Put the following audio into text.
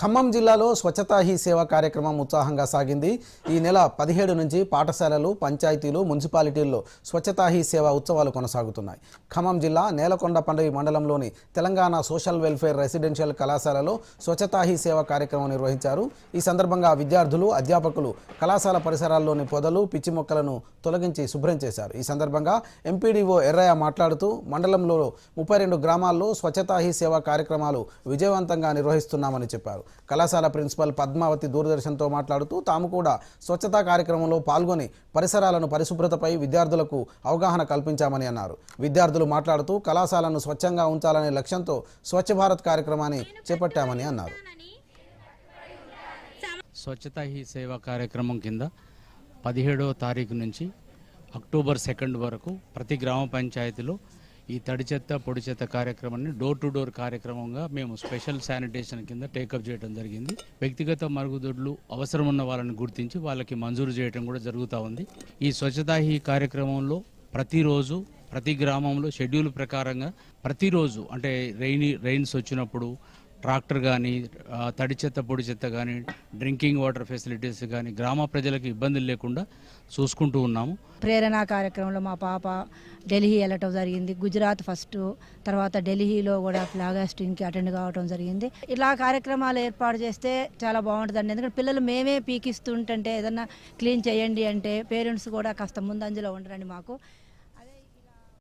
ఖమ్మం జిల్లాలో స్వచ్ఛతా హీ సేవ కార్యక్రమం ఉత్సాహంగా సాగింది. ఈ నెల పదిహేడు నుంచి పాఠశాలలు పంచాయతీలు మున్సిపాలిటీల్లో స్వచ్ఛతా హీ సేవ ఉత్సవాలు కొనసాగుతున్నాయి. ఖమ్మం జిల్లా నేలకొండ పండుగ మండలంలోని తెలంగాణ సోషల్ వెల్ఫేర్ రెసిడెన్షియల్ కళాశాలలో స్వచ్ఛతా హీ సేవ కార్యక్రమం నిర్వహించారు. ఈ సందర్భంగా విద్యార్థులు అధ్యాపకులు కళాశాల పరిసరాల్లోని పొదలు పిచ్చి మొక్కలను తొలగించి శుభ్రం చేశారు. ఈ సందర్భంగా ఎంపీడీఓ ఎర్రయ్య మాట్లాడుతూ మండలంలో ముప్పై రెండు గ్రామాల్లో స్వచ్ఛతా హీ సేవ కార్యక్రమాలు విజయవంతంగా నిర్వహిస్తున్నామని చెప్పారు. కళాశాల ప్రిన్సిపల్ పద్మావతి దూరదర్శన్తో మాట్లాడుతూ తాము కూడా స్వచ్ఛతా కార్యక్రమంలో పాల్గొని పరిసరాలను పరిశుభ్రతపై విద్యార్థులకు అవగాహన కల్పించామని అన్నారు. విద్యార్థులు మాట్లాడుతూ కళాశాలను స్వచ్ఛంగా ఉంచాలనే లక్ష్యంతో స్వచ్ఛ భారత్ కార్యక్రమాన్ని చేపట్టామని అన్నారు. స్వచ్ఛతా హీ సేవ కార్యక్రమం కింద పదిహేడవ తారీఖు నుంచి అక్టోబర్ సెకండ్ వరకు ప్రతి గ్రామ పంచాయతీలో ఈ తడి చెత్త పొడి చెత్త కార్యక్రమాన్ని డోర్ టు డోర్ కార్యక్రమంగా మేము స్పెషల్ శానిటేషన్ కింద టేకప్ చేయడం జరిగింది. వ్యక్తిగత మరుగుదొడ్లు అవసరం ఉన్న వాళ్ళని గుర్తించి వాళ్ళకి మంజూరు చేయడం కూడా జరుగుతూ ఉంది. ఈ స్వచ్ఛతా హీ కార్యక్రమంలో ప్రతిరోజు ప్రతి గ్రామంలో షెడ్యూల్ ప్రకారంగా ప్రతిరోజు అంటే రెయిన్ రెయిన్స్ వచ్చినప్పుడు ట్రాక్టర్ కానీ తడి చెత్త పొడి చెత్త కానీ డ్రింకింగ్ వాటర్ ఫెసిలిటీస్ కానీ గ్రామ ప్రజలకు ఇబ్బందులు లేకుండా చూసుకుంటూ ఉన్నాము. ప్రేరణ కార్యక్రమంలో మా పాప ఢిల్లీ వెళ్ళటం జరిగింది. గుజరాత్ ఫస్ట్ తర్వాత ఢిల్లీలో కూడా ఫ్లాగ్ హాస్టింగ్కి అటెండ్ కావడం జరిగింది. ఇలా కార్యక్రమాలు ఏర్పాటు చేస్తే చాలా బాగుంటుందండి. ఎందుకంటే పిల్లలు మేమే పీకిస్తుంటే ఏదన్నా క్లీన్ చేయండి అంటే పేరెంట్స్ కూడా కాస్త ముందంజలో ఉండరండి మాకు.